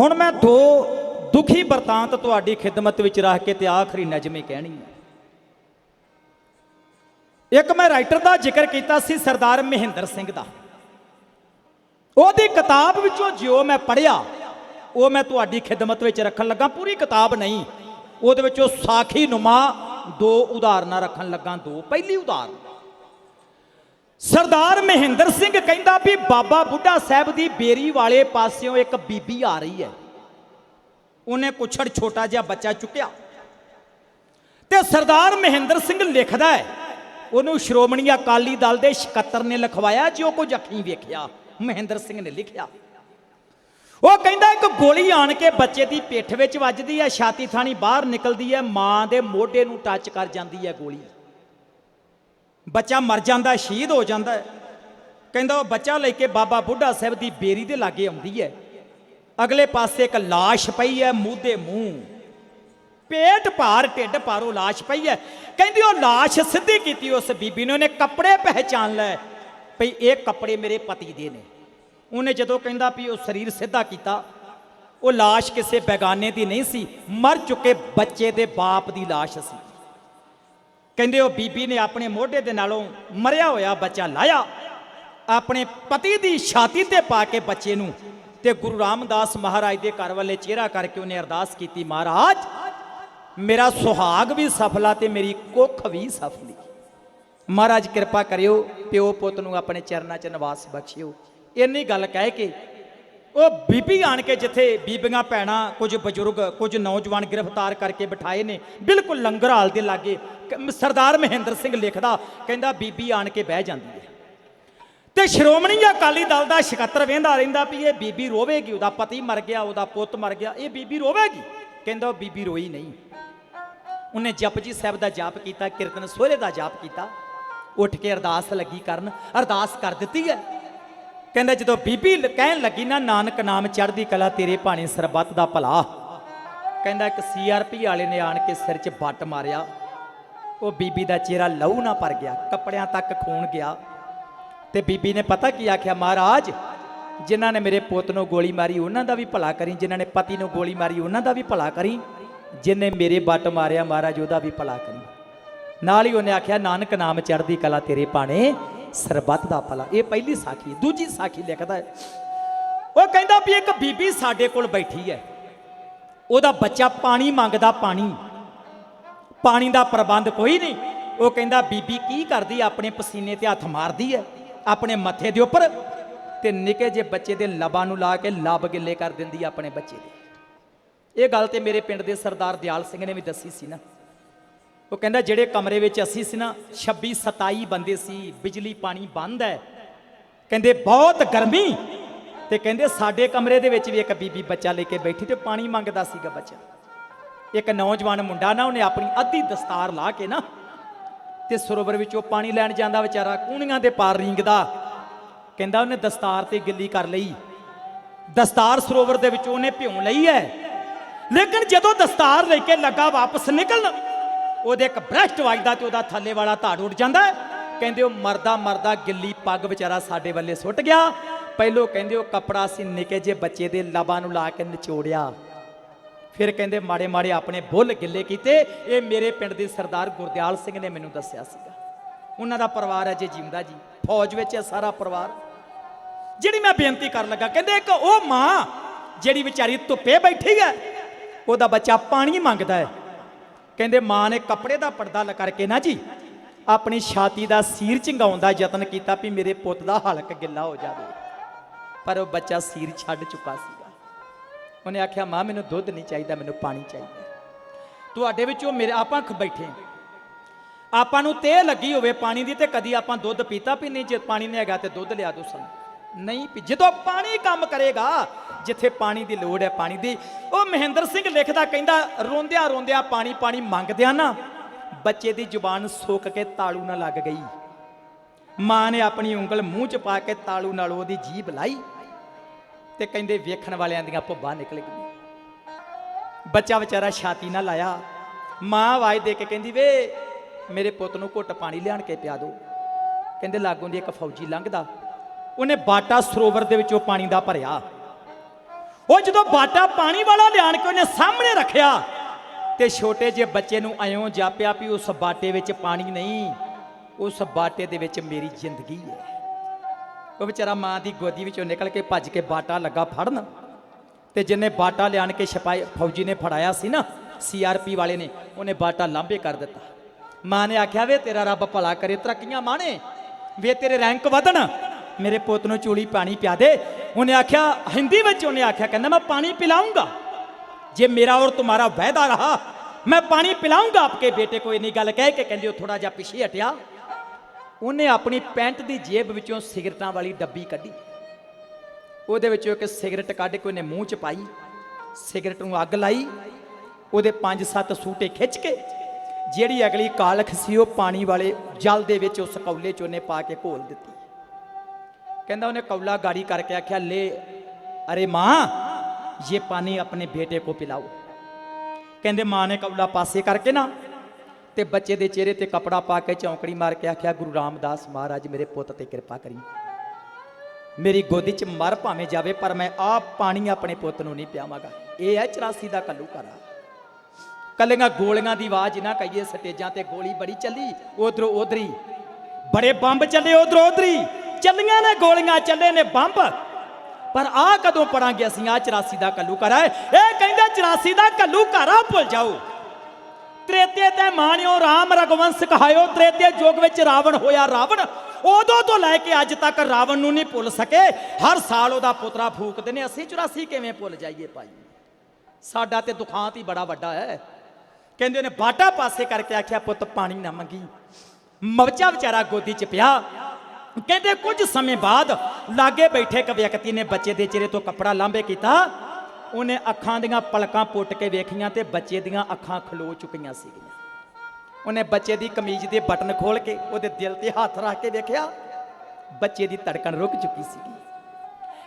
ਹੁਣ ਮੈਂ ਦੋ ਦੁਖੀ ਵਰਤਾਂਤ ਤੁਹਾਡੀ ਖਿਦਮਤ ਵਿੱਚ ਰੱਖ ਕੇ ਤੇ ਆਖਰੀ ਨਜ਼ਮੇ ਕਹਿਣੀ ਹੈ। ਇੱਕ ਮੈਂ ਰਾਈਟਰ ਦਾ ਜ਼ਿਕਰ ਕੀਤਾ ਸੀ ਸਰਦਾਰ ਮਹਿੰਦਰ ਸਿੰਘ ਦਾ। ਉਹਦੀ ਕਿਤਾਬ ਵਿੱਚੋਂ ਜੋ ਮੈਂ ਪੜ੍ਹਿਆ, ਉਹ ਮੈਂ ਤੁਹਾਡੀ ਖਿਦਮਤ ਵਿੱਚ ਰੱਖਣ ਲੱਗਾ। ਪੂਰੀ ਕਿਤਾਬ ਨਹੀਂ, ਉਹਦੇ ਵਿੱਚੋਂ ਸਾਖੀ ਨੁਮਾ ਦੋ ਉਦਾਹਰਨਾਂ ਰੱਖਣ ਲੱਗਾ, ਦੋ। ਪਹਿਲੀ ਉਦਾਹਰਨ। ਸਰਦਾਰ ਮਹਿੰਦਰ ਸਿੰਘ ਕਹਿੰਦਾ ਵੀ ਬਾਬਾ ਬੁੱਢਾ ਸਾਹਿਬ ਦੀ ਬੇਰੀ ਵਾਲੇ ਪਾਸਿਓਂ ਇੱਕ ਬੀਬੀ ਆ ਰਹੀ ਹੈ। ਉਹਨੇ ਕੁਛੜ ਛੋਟਾ ਜਿਹਾ ਬੱਚਾ ਚੁੱਕਿਆ। ਤੇ ਸਰਦਾਰ ਮਹਿੰਦਰ ਸਿੰਘ ਲਿਖਦਾ ਹੈ, ਉਹਨੂੰ ਸ਼੍ਰੋਮਣੀ ਅਕਾਲੀ ਦਲ ਦੇ ਸਕੱਤਰ ਨੇ ਲਿਖਵਾਇਆ ਜੋ ਕੁਝ ਅੱਖੀਂ ਵੇਖਿਆ। ਮਹਿੰਦਰ ਸਿੰਘ ਨੇ ਲਿਖਿਆ। ਉਹ ਕਹਿੰਦਾ ਇੱਕ ਗੋਲੀ ਆਣ ਕੇ ਬੱਚੇ ਦੀ ਪਿੱਠ ਵਿੱਚ ਵੱਜਦੀ ਹੈ, ਛਾਤੀ ਥਾਣੀ ਬਾਹਰ ਨਿਕਲਦੀ ਹੈ, ਮਾਂ ਦੇ ਮੋਢੇ ਨੂੰ ਟੱਚ ਕਰ ਜਾਂਦੀ ਹੈ ਗੋਲੀ। ਬੱਚਾ ਮਰ ਜਾਂਦਾ, ਸ਼ਹੀਦ ਹੋ ਜਾਂਦਾ ਕਹਿੰਦਾ ਉਹ ਬੱਚਾ ਲੈ ਕੇ ਬਾਬਾ ਬੁੱਢਾ ਸਾਹਿਬ ਦੀ ਬੇਰੀ ਦੇ ਲਾਗੇ ਆਉਂਦੀ ਹੈ। ਅਗਲੇ ਪਾਸੇ ਇੱਕ ਲਾਸ਼ ਪਈ ਹੈ ਮੂੰਹ ਦੇ ਮੂੰਹ। ਪੇਟ ਭਾਰ, ਢਿੱਡ ਭਾਰੋਂ ਲਾਸ਼ ਪਈ ਹੈ। ਕਹਿੰਦੀ ਉਹ ਲਾਸ਼ ਸਿੱਧੀ ਕੀਤੀ ਉਸ ਬੀਬੀ ਨੇ, ਉਹਨੇ ਕੱਪੜੇ ਪਹਿਚਾਨ ਲੈ ਭਈ ਇਹ ਕੱਪੜੇ ਮੇਰੇ ਪਤੀ ਦੇ ਨੇ। ਉਹਨੇ ਜਦੋਂ ਕਹਿੰਦਾ ਵੀ ਉਹ ਸਰੀਰ ਸਿੱਧਾ ਕੀਤਾ, ਉਹ ਲਾਸ਼ ਕਿਸੇ ਬੇਗਾਨੇ ਦੀ ਨਹੀਂ ਸੀ। ਮਰ ਚੁੱਕੇ ਬੱਚੇ ਦੇ ਬਾਪ ਦੀ ਲਾਸ਼ ਸੀ। ਕਹਿੰਦੇ ਉਹ ਬੀਬੀ ਨੇ ਆਪਣੇ ਮੋਢੇ ਦੇ ਨਾਲੋਂ ਮਰਿਆ ਹੋਇਆ ਬੱਚਾ ਲਾਇਆ। ਆਪਣੇ ਪਤੀ ਦੀ ਛਾਤੀ ਤੇ ਪਾ ਕੇ ਬੱਚੇ ਨੂੰ ਤੇ ਗੁਰੂ ਰਾਮਦਾਸ ਮਹਾਰਾਜ ਦੇ ਘਰ ਵਾਲੇ ਚਿਹਰਾ ਕਰਕੇ ਉਹਨੇ ਅਰਦਾਸ ਕੀਤੀ, ਮਹਾਰਾਜ, ਮੇਰਾ ਸੁਹਾਗ ਵੀ ਸਫਲਾ ਤੇ ਮੇਰੀ ਕੁੱਖ ਵੀ ਸਫਲੀ ਮਹਾਰਾਜ ਕਿਰਪਾ ਕਰਿਓ, ਪਿਓ ਪੁੱਤ ਨੂੰ ਆਪਣੇ ਚਰਨਾਂ 'ਚ ਨਿਵਾਸ ਬਖਸ਼ਿਓ। ਇੰਨੀ ਗੱਲ ਕਹਿ ਕੇ ਉਹ ਬੀਬੀ ਆਣ ਕੇ ਜਿੱਥੇ ਬੀਬੀਆਂ ਭੈਣਾਂ ਕੁਝ ਬਜ਼ੁਰਗ, ਕੁਝ ਨੌਜਵਾਨ ਗ੍ਰਿਫਤਾਰ ਕਰਕੇ ਬਿਠਾਏ ਨੇ, ਬਿਲਕੁਲ ਲੰਗਰ ਹਾਲ ਦੇ ਲਾਗੇ ਸਰਦਾਰ ਮਹਿੰਦਰ ਸਿੰਘ ਲਿਖਦਾ, ਕਹਿੰਦਾ ਬੀਬੀ ਆਣ ਕੇ ਬਹਿ ਜਾਂਦੀ ਹੈ। ਤੇ ਸ਼੍ਰੋਮਣੀ ਅਕਾਲੀ ਦਲ ਦਾ ਸਕੱਤਰ ਵੇਂਦਾ ਰਹਿੰਦਾ ਵੀ ਇਹ ਬੀਬੀ ਰੋਵੇਗੀ, ਉਹਦਾ ਪਤੀ ਮਰ ਗਿਆ, ਉਹਦਾ ਪੁੱਤ ਮਰ ਗਿਆ, ਇਹ ਬੀਬੀ ਰੋਵੇਗੀ? ਕਹਿੰਦਾ ਉਹ ਬੀਬੀ ਰੋਈ ਨਹੀਂ। ਉਹਨੇ ਜਪਜੀ ਸਾਹਿਬ ਦਾ ਜਾਪ ਕੀਤਾ, ਕੀਰਤਨ ਸੋਹਰੇ ਦਾ ਜਾਪ ਕੀਤਾ। ਉੱਠ ਕੇ ਅਰਦਾਸ ਲੱਗੀ ਕਰਨ, ਅਰਦਾਸ ਕਰ ਦਿੱਤੀ ਹੈ। ਕਹਿੰਦਾ ਜਦੋਂ ਬੀਬੀ ਕਹਿਣ ਲੱਗੀ, ਨਾ ਨਾਨਕ ਨਾਮ ਚੜ੍ਹਦੀ ਕਲਾ ਤੇਰੇ ਭਾਣੇ ਸਰਬੱਤ ਦਾ ਭਲਾ। ਕਹਿੰਦਾ ਇੱਕ ਸੀਆਰਪੀ ਵਾਲੇ ਨੇ ਆਣ ਕੇ ਸਿਰ 'ਚ ਬੱਟ ਮਾਰਿਆ। ਉਹ ਬੀਬੀ ਦਾ ਚਿਹਰਾ ਲਹੂ ਨਾ ਭਰ ਗਿਆ, ਕੱਪੜਿਆਂ ਤੱਕ ਖੂਨ ਗਿਆ। ਤੇ ਬੀਬੀ ਨੇ ਪਤਾ ਕੀ ਆਖਿਆ, ਮਹਾਰਾਜ, ਜਿਨ੍ਹਾਂ ਨੇ ਮੇਰੇ ਪੁੱਤ ਨੂੰ ਗੋਲੀ ਮਾਰੀ, ਉਹਨਾਂ ਦਾ ਵੀ ਭਲਾ ਕਰੀ। ਜਿਨ੍ਹਾਂ ਨੇ ਪਤੀ ਨੂੰ ਗੋਲੀ ਮਾਰੀ, ਉਹਨਾਂ ਦਾ ਵੀ ਭਲਾ ਕਰੀ। ਜਿਨੇ ਮੇਰੇ ਬੱਟ ਮਾਰਿਆ, ਮਹਾਰਾਜ, ਉਹਦਾ ਵੀ ਭਲਾ ਕਰੀ। ਨਾਲ ਹੀ ਉਹਨੇ ਆਖਿਆ, ਨਾਨਕ ਨਾਮ ਚੜ੍ਹਦੀ ਕਲਾ ਤੇਰੇ ਪਾਣੇ ਸਰਬੱਤ ਦਾ ਭਲਾ। ਇਹ ਪਹਿਲੀ ਸਾਖੀ, ਦੂਜੀ ਸਾਖੀ ਲਿਖਦਾ ਹੈ। ਉਹ ਕਹਿੰਦਾ ਵੀ ਇੱਕ ਬੀਬੀ ਸਾਡੇ ਕੋਲ ਬੈਠੀ ਹੈ। ਉਹਦਾ ਬੱਚਾ ਪਾਣੀ ਮੰਗਦਾ ਪਾਣੀ। ਪਾਣੀ ਦਾ ਪ੍ਰਬੰਧ ਕੋਈ ਨਹੀਂ। ਉਹ ਕਹਿੰਦਾ, ਬੀਬੀ ਕੀ ਕਰਦੀ ਆਪਣੇ ਪਸੀਨੇ ਤੇ ਹੱਥ ਮਾਰਦੀ ਹੈ। ਆਪਣੇ ਮੱਥੇ ਦੇ ਉੱਪਰ ਤੇ ਨਿੱਕੇ ਜੇ ਬੱਚੇ ਦੇ ਲਬਾਂ ਨੂੰ ਲਾ ਕੇ ਲਬ ਗਿੱਲੇ ਕਰ ਦਿੰਦੀ ਆਪਣੇ ਬੱਚੇ ਦੇ। ਇਹ ਗੱਲ ਤੇ ਮੇਰੇ ਪਿੰਡ ਦੇ ਸਰਦਾਰ ਦਿਆਲ ਸਿੰਘ ਨੇ ਵੀ ਦੱਸੀ ਸੀ ਨਾ। ਉਹ ਕਹਿੰਦਾ, ਜਿਹੜੇ ਕਮਰੇ ਵਿੱਚ ਅਸੀਂ ਸੀ ਨਾ 26 27 ਬੰਦੇ ਸੀ, ਬਿਜਲੀ ਪਾਣੀ ਬੰਦ ਹੈ। ਕਹਿੰਦੇ, ਬਹੁਤ ਗਰਮੀ। ਤੇ ਕਹਿੰਦੇ, ਸਾਡੇ ਕਮਰੇ ਦੇ ਵਿੱਚ ਵੀ ਇੱਕ ਬੀਬੀ ਬੱਚਾ ਲੈ ਕੇ ਬੈਠੀ ਤੇ ਪਾਣੀ ਮੰਗਦਾ ਸੀਗਾ ਬੱਚਾ। ਇੱਕ ਨੌਜਵਾਨ ਮੁੰਡਾ ਨਾ, ਉਹਨੇ ਆਪਣੀ ਅੱਧੀ ਦਸਤਾਰ ਲਾ ਕੇ ਨਾ ਤੇ ਸਰੋਵਰ ਵਿੱਚੋਂ ਪਾਣੀ ਲੈਣ ਜਾਂਦਾ ਵਿਚਾਰਾ ਕੂਣੀਆਂ ਦੇ ਪਾਰ ਰੀਂਗਦਾ। ਕਹਿੰਦਾ, ਉਹਨੇ ਦਸਤਾਰ ਤੇ ਗਿੱਲੀ ਕਰ ਲਈ। ਦਸਤਾਰ ਸਰੋਵਰ ਦੇ ਵਿੱਚੋਂ ਉਹਨੇ ਭਿਉਂ ਲਈ ਹੈ। ਲੇਕਿਨ ਜਦੋਂ ਦਸਤਾਰ ਲੈ ਕੇ ਲੱਗਾ ਵਾਪਸ ਨਿਕਲਣ ਉਹਦੇ ਇੱਕ ਬ੍ਰਸ਼ਟ ਵੱਜਦਾ ਤੇ ਉਹਦਾ ਥੱਲੇ ਵਾਲਾ ਧਾੜ ਉੱਡ ਜਾਂਦਾ। ਕਹਿੰਦੇ ਉਹ ਮਰਦਾ ਮਰਦਾ ਗਿੱਲੀ ਪੱਗ ਵਿਚਾਰਾ ਸਾਡੇ ਵੱਲੇ ਸੁੱਟ ਗਿਆ। ਪਹਿਲੋਂ ਕਹਿੰਦੇ ਉਹ ਕਪੜਾ ਸੀ ਨਿੱਕੇ ਜੇ ਬੱਚੇ ਦੇ ਲਬਾਂ ਨੂੰ ਲਾ ਕੇ ਨਿਚੋੜਿਆ। ਫਿਰ ਕਹਿੰਦੇ ਮਾੜੇ ਮਾੜੇ ਆਪਣੇ ਬੁੱਲ ਗਿੱਲੇ ਕੀਤੇ। ਇਹ ਮੇਰੇ ਪਿੰਡ ਦੇ ਸਰਦਾਰ ਗੁਰਦਿਆਲ ਸਿੰਘ ਨੇ ਮੈਨੂੰ ਦੱਸਿਆ ਸੀਗਾ। ਉਹਨਾਂ ਦਾ ਪਰਿਵਾਰ ਹੈ ਜੇ ਜਿੰਦਾ ਜੀ। ਫੌਜ ਵਿੱਚ ਹੈ ਸਾਰਾ ਪਰਿਵਾਰ। ਜਿਹੜੀ ਮੈਂ ਬੇਨਤੀ ਕਰਨ ਲੱਗਾ, ਕਹਿੰਦੇ ਇੱਕ ਉਹ ਮਾਂ ਜਿਹੜੀ ਵਿਚਾਰੀ ਧੁੱਪੇ ਬੈਠੀ ਹੈ, ਉਹਦਾ ਬੱਚਾ ਪਾਣੀ ਮੰਗਦਾ ਹੈ। ਕਹਿੰਦੇ, ਮਾਂ ਨੇ ਕੱਪੜੇ ਦਾ ਪਰਦਾ ਲ ਕਰਕੇ ਨਾ ਜੀ, ਆਪਣੀ ਛਾਤੀ ਦਾ ਸੀਰ ਚੰਗਾਉਣ ਦਾ ਯਤਨ ਕੀਤਾ ਵੀ ਮੇਰੇ ਪੁੱਤ ਦਾ ਹਲਕ ਗਿੱਲਾ ਹੋ ਜਾਵੇ। ਪਰ ਉਹ ਬੱਚਾ ਸੀਰ ਛੱਡ ਚੁੱਕਾ ਸੀਗਾ। ਉਹਨੇ ਆਖਿਆ, ਮਾਂ, ਮੈਨੂੰ ਦੁੱਧ ਨਹੀਂ ਚਾਹੀਦਾ, ਮੈਨੂੰ ਪਾਣੀ ਚਾਹੀਦਾ। ਤੁਹਾਡੇ ਵਿੱਚੋਂ ਮੇਰੇ, ਆਪਾਂ ਖ ਬੈਠੇ ਆਪਾਂ ਨੂੰ ਤੇ ਲੱਗੀ ਹੋਵੇ ਪਾਣੀ ਦੀ ਤੇ ਕਦੀ ਆਪਾਂ ਦੁੱਧ ਪੀਤਾ ਵੀ ਨਹੀਂ, ਜੇ ਪਾਣੀ ਨਹੀਂ ਹੈਗਾ ਤੇ ਦੁੱਧ ਲਿਆ ਦੋ ਸਾਨੂੰ। ਨਹੀਂ ਪੀ ਜਦੋਂ ਪਾਣੀ ਕੰਮ ਕਰੇਗਾ, ਜਿੱਥੇ ਪਾਣੀ ਦੀ ਲੋੜ ਹੈ ਪਾਣੀ ਦੀ, ਉਹ ਮਹਿੰਦਰ ਸਿੰਘ ਲਿਖਦਾ ਕਹਿੰਦਾ, ਰੋਂਦਿਆਂ ਰੋਂਦਿਆਂ ਪਾਣੀ ਪਾਣੀ ਮੰਗਦਿਆਂ ਨਾ, ਬੱਚੇ ਦੀ ਜ਼ੁਬਾਨ ਸੁੱਕ ਕੇ ਤਾਲੂ ਨਾਲ ਲੱਗ ਗਈ। ਮਾਂ ਨੇ ਆਪਣੀ ਉਂਗਲ ਮੂੰਹ 'ਚ ਪਾ ਕੇ ਤਾਲੂ ਨਾਲ ਉਹਦੀ ਜੀਭ ਲਾਈ ਤੇ ਕਹਿੰਦੇ, ਵੇਖਣ ਵਾਲਿਆਂ ਦੀਆਂ ਭੁੱਬਾਂ ਨਿਕਲ ਗਈਆਂ। ਬੱਚਾ ਵਿਚਾਰਾ ਛਾਤੀ ਨਾਲ ਲਾਇਆ ਮਾਂ ਆਵਾਜ਼ ਦੇ ਕੇ ਕਹਿੰਦੀ, ਵੇ, ਮੇਰੇ ਪੁੱਤ ਨੂੰ ਘੁੱਟ ਪਾਣੀ ਲਿਆਣ ਕੇ ਪਿਆ ਦਿਓ ਕਹਿੰਦੇ, ਲਾਗੋਂ ਦੀ ਇੱਕ ਫੌਜੀ ਲੰਘਦਾ। ਉਹਨੇ ਬਾਟਾ ਸਰੋਵਰ ਦੇ ਵਿੱਚੋਂ ਪਾਣੀ ਦਾ ਭਰਿਆ। ਉਹ ਜਦੋਂ ਬਾਟਾ ਪਾਣੀ ਵਾਲਾ ਲਿਆਣ ਕੇ ਉਹਨੇ ਸਾਹਮਣੇ ਰੱਖਿਆ, ਤੇ ਛੋਟੇ ਜਿਹੇ ਬੱਚੇ ਨੂੰ ਐਉਂ ਜਾਪਿਆ ਵੀ ਉਸ ਬਾਟੇ ਵਿੱਚ ਪਾਣੀ ਨਹੀਂ, ਉਸ ਬਾਟੇ ਦੇ ਵਿੱਚ ਮੇਰੀ ਜ਼ਿੰਦਗੀ ਹੈ। ਉਹ ਵਿਚਾਰਾ ਮਾਂ ਦੀ ਗੋਦੀ ਵਿੱਚੋਂ ਨਿਕਲ ਕੇ ਭੱਜ ਕੇ ਬਾਟਾ ਲੱਗਾ ਫੜਨ, ਤੇ ਜਿੰਨੇ ਬਾਟਾ ਲਿਆਣ ਕੇ ਛਪਾਈ ਫੌਜੀ ਨੇ ਫੜਾਇਆ ਸੀ ਨਾ ਸੀਆਰਪੀ ਵਾਲੇ ਨੇ, ਉਹਨੇ ਬਾਟਾ ਲਾਂਬੇ ਕਰ ਦਿੱਤਾ। ਮਾਂ ਨੇ ਆਖਿਆ, ਵੇ ਤੇਰਾ ਰੱਬ ਭਲਾ ਕਰੇ, ਤਰੱਕੀਆਂ ਮਾਣੇ, ਵੇ ਤੇਰੇ ਰੈਂਕ ਵਧਣ ਮੇਰੇ ਪੁੱਤ ਨੂੰ ਚੂਲੀ ਪਾਣੀ ਪਿਆ ਦੇ। ਉਹਨੇ ਆਖਿਆ, ਹਿੰਦੀ ਵਿੱਚ ਉਹਨੇ ਆਖਿਆ, ਕਹਿੰਦਾ, ਮੈਂ ਪਾਣੀ ਪਿਲਾਉਂਗਾ ਜੇ ਮੇਰਾ ਔਰ ਤੁਹਾਡਾ ਵਾਅਦਾ ਰਹਾ, ਮੈਂ ਪਾਣੀ ਪਿਲਾਉਂਗਾ ਆਪਕੇ ਬੇਟੇ को ਇਨੀ ਗੱਲ ਕਹਿ ਕੇ ਕਹਿੰਦੇ, ਉਹ ਥੋੜਾ ਜਿਹਾ ਪਿੱਛੇ ਹਟਿਆ। ਉਹਨੇ ਆਪਣੀ ਪੈਂਟ ਦੀ ਜੇਬ ਵਿੱਚੋਂ ਸਿਗਰਟਾਂ ਵਾਲੀ ਡੱਬੀ ਕੱਢੀ। ਉਹਦੇ ਵਿੱਚੋਂ ਇੱਕ ਸਿਗਰਟ ਕੱਢ ਕੇ ਉਹਨੇ ਮੂੰਹ 'ਚ ਪਾਈ। ਸਿਗਰਟ ਨੂੰ ਅੱਗ ਲਾਈ। ਉਹਦੇ ਪੰਜ ਸੱਤ ਸੂਟੇ ਖਿੱਚ ਕੇ, ਜਿਹੜੀ ਅਗਲੀ ਕਾਲਖ ਸੀ, ਉਹ ਪਾਣੀ ਵਾਲੇ ਜਲ ਦੇ ਵਿੱਚ ਉਸ ਕੌਲੇ 'ਚ ਉਹਨੇ ਪਾ ਕੇ ਘੋਲ ਦਿੱਤੀ। ਕਹਿੰਦਾ ਉਹਨੇ ਕੌਲਾ ਗਾੜੀ ਕਰਕੇ ਆਖਿਆ, ਲੈ, ਅਰੇ ਮਾਂ ਇਹ ਪਾਣੀ ਆਪਣੇ ਬੇਟੇ ਕੋ ਪਿਲਾਓ। ਕਹਿੰਦੇ ਮਾਂ ਨੇ ਕੌਲਾ ਪਾਸੇ ਕਰਕੇ ਨਾ ਤੇ ਬੱਚੇ ਦੇ ਚਿਹਰੇ ਤੇ ਕਪੜਾ ਪਾ ਕੇ ਚੌਂਕੜੀ ਮਾਰ ਕੇ ਆਖਿਆ, ਗੁਰੂ ਰਾਮਦਾਸ ਮਹਾਰਾਜ, ਮੇਰੇ ਪੁੱਤ ਤੇ ਕਿਰਪਾ ਕਰੀ। ਮੇਰੀ ਗੋਦੀ 'ਚ ਮਰ ਭਾਵੇਂ ਜਾਵੇ, ਪਰ ਮੈਂ ਆਪ ਪਾਣੀ ਆਪਣੇ ਪੁੱਤ ਨੂੰ ਨਹੀਂ ਪਿਆਵਾਂਗਾ। ਇਹ ਹੈ 84 ਦਾ ਕੱਲੂ ਘਰਾ ਕੱਲੀਆਂ ਗੋਲੀਆਂ ਦੀ ਆਵਾਜ਼ ਨਾ ਕਹੀਏ, ਸਟੇਜਾਂ ਤੇ ਗੋਲੀ ਬੜੀ ਚੱਲੀ, ਉਧਰੋਂ ਉਧਰੀ। ਬੜੇ ਬੰਬ ਚੱਲੇ ਉਧਰੋਂ ਉਧਰੀ। ਚੱਲੀਆਂ ਨੇ, ਗੋਲੀਆਂ ਚੱਲੇ ਨੇ, ਬੰਬ। ਪਰ ਆ ਕਦੋਂ ਪੜਾਂਗੇ ਅਸੀਂ? ਆ 84 ਦਾ ਕੱਲੂ ਘਰ ਹੈ। ਇਹ ਕਹਿੰਦੇ 84 ਦਾ ਕੱਲੂ ਘਰ ਆ, ਭੁੱਲ ਜਾਓ। ਤ੍ਰੇਤੇ ਤੇ ਮਾਣਿਓ, ਰਾਮ ਰਗਵੰਸ ਕਹਾਇਓ, ਤ੍ਰੇਤੇ ਯੁੱਗ ਵਿੱਚ ਰਾਵਣ ਹੋਇਆ ਰਾਵਣ। ਉਦੋਂ ਤੋਂ ਲੈ ਕੇ ਅੱਜ ਤੱਕ ਰਾਵਣ ਨੂੰ ਨਹੀਂ ਭੁੱਲ ਸਕੇ। ਹਰ ਸਾਲ ਉਹਦਾ ਪੁੱਤਰਾ ਫੂਕਦੇ ਨੇ। ਅਸੀਂ 84 ਕਿਵੇਂ ਭੁੱਲ ਜਾਈਏ ਭਾਈ? ਸਾਡਾ ਤੇ ਦੁਖਾਂਤ ਹੀ ਬੜਾ ਵੱਡਾ ਹੈ। ਕਹਿੰਦੇ ਨੇ, ਬਾਟਾ ਪਾਸੇ ਕਰਕੇ ਆਖਿਆ, ਪੁੱਤ, ਪਾਣੀ ਨਾ ਮੰਗੀ। ਮਵਚਾ ਵਿਚਾਰਾ ਗੋਦੀ 'ਚ ਪਿਆ। ਕਹਿੰਦੇ ਕੁਝ ਸਮੇਂ ਬਾਅਦ ਲਾਗੇ ਬੈਠੇ ਇੱਕ ਵਿਅਕਤੀ ਨੇ ਬੱਚੇ ਦੇ ਚਿਹਰੇ ਤੋਂ ਕੱਪੜਾ ਲਾਂਭੇ ਕੀਤਾ। ਉਹਨੇ ਅੱਖਾਂ ਦੀਆਂ ਪਲਕਾਂ ਪੁੱਟ ਕੇ ਵੇਖੀਆਂ ਤੇ ਬੱਚੇ ਦੀਆਂ ਅੱਖਾਂ ਖਲੋ ਚੁੱਕੀਆਂ ਸੀਗੀਆਂ। ਉਹਨੇ ਬੱਚੇ ਦੀ ਕਮੀਜ਼ ਦੇ ਬਟਨ ਖੋਲ ਕੇ ਉਹਦੇ ਦਿਲ ਤੇ ਹੱਥ ਰੱਖ ਕੇ ਵੇਖਿਆ, ਬੱਚੇ ਦੀ ਧੜਕਣ ਰੁਕ ਚੁੱਕੀ ਸੀਗੀ।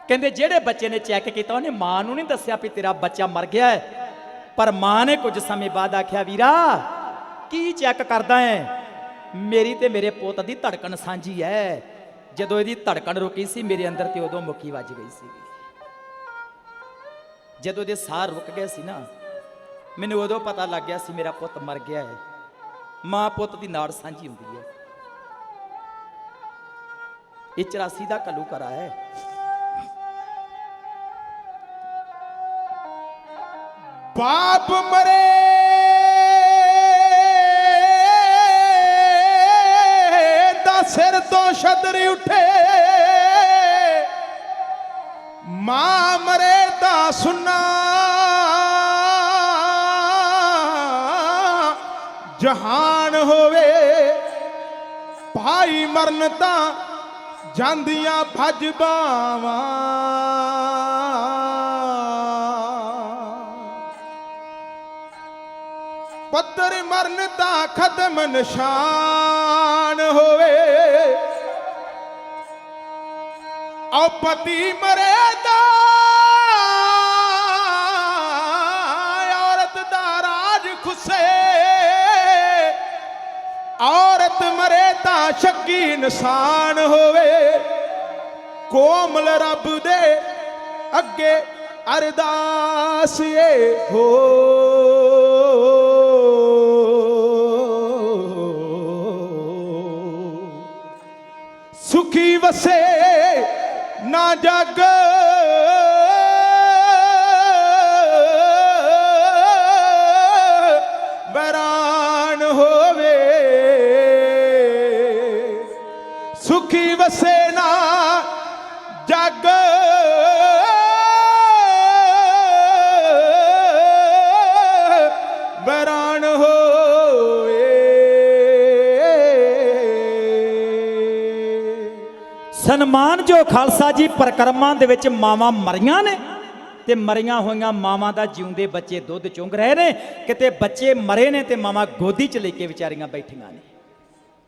ਕਹਿੰਦੇ ਜਿਹੜੇ ਬੱਚੇ ਨੇ ਚੈੱਕ ਕੀਤਾ, ਉਹਨੇ ਮਾਂ ਨੂੰ ਨਹੀਂ ਦੱਸਿਆ ਵੀ ਤੇਰਾ ਬੱਚਾ ਮਰ ਗਿਆ ਹੈ। ਪਰ ਮਾਂ ਨੇ ਕੁਝ ਸਮੇਂ ਬਾਅਦ ਆਖਿਆ, ਵੀਰਾ, ਕੀ ਚੈੱਕ ਕਰਦਾ ਹੈ? ਮੇਰੀ ਤੇ ਮੇਰੇ ਪੁੱਤ ਦੀ ਧੜਕਣ ਸਾਂਝੀ ਹੈ। ਜਦੋਂ ਇਹਦੀ ਧੜਕਣ ਰੁਕੀ ਸੀ, ਮੇਰੇ ਅੰਦਰ ਤੇ ਉਦੋਂ ਮੁੱਕੀ ਵੱਜ ਗਈ ਸੀ। ਜਦੋਂ ਇਹਦੇ ਸਾਹ ਰੁਕ ਗਏ ਸੀ ਨਾ, ਮੈਨੂੰ ਉਦੋਂ ਪਤਾ ਲੱਗ ਗਿਆ ਸੀ ਮੇਰਾ ਪੁੱਤ ਮਰ ਗਿਆ ਹੈ। ਮਾਂ ਪੁੱਤ ਦੀ ਨਾੜ ਸਾਂਝੀ ਹੁੰਦੀ ਹੈ। ਇਹ 84 ਦਾ ਕਲੂ ਕਰਾ ਹੈ। ਬਾਪ ਮਰੇ ਉੱਠੇ। ਮਾਂ ਮਰੇ ਦਾ ਸੁਨਾ ਜਹਾਨ ਹੋਵੇ। ਭਾਈ ਮਰਨ ਤਾਂ ਜਾਂਦੀਆਂ ਭੱਜ ਬਾਵਾਂ। ਪੱਤਰ ਮਰਨ ਤਾਂ ਖਤਮ ਨਿਸ਼ਾਨ ਹੋਵੇ। ਔ ਪਤੀ ਮਰੇ ਦਾ। ਔਰਤ ਦਾ ਰਾਜ ਖੁਸੇ। ਔਰਤ ਮਰੇ ਤਾਂ ਸ਼ੱਕੀ ਇਨਸਾਨ ਹੋਵੇ। ਕੋਮਲ ਰੱਬ ਦੇ ਅੱਗੇ ਅਰਦਾਸ ਏ ਹੋ। ਸੁਖੀ ਵਸੇ ਨਾ ਜਗ ਸਨਮਾਨ ਜੋ ਖਾਲਸਾ ਜੀ ਪ੍ਰਕਰਮਾਂ ਦੇ ਵਿੱਚ ਮਾਵਾਂ ਮਰੀਆਂ ਨੇ ਤੇ ਮਰੀਆਂ ਹੋਈਆਂ ਮਾਵਾਂ ਦਾ ਜਿਉਂਦੇ ਬੱਚੇ ਦੁੱਧ ਚੁੰਗ ਰਹੇ ਨੇ, ਕਿਤੇ ਬੱਚੇ ਮਰੇ ਨੇ ਤੇ ਮਾਵਾਂ ਗੋਦੀ 'ਚ ਲੈ ਕੇ ਵਿਚਾਰੀਆਂ ਬੈਠੀਆਂ ਨੇ।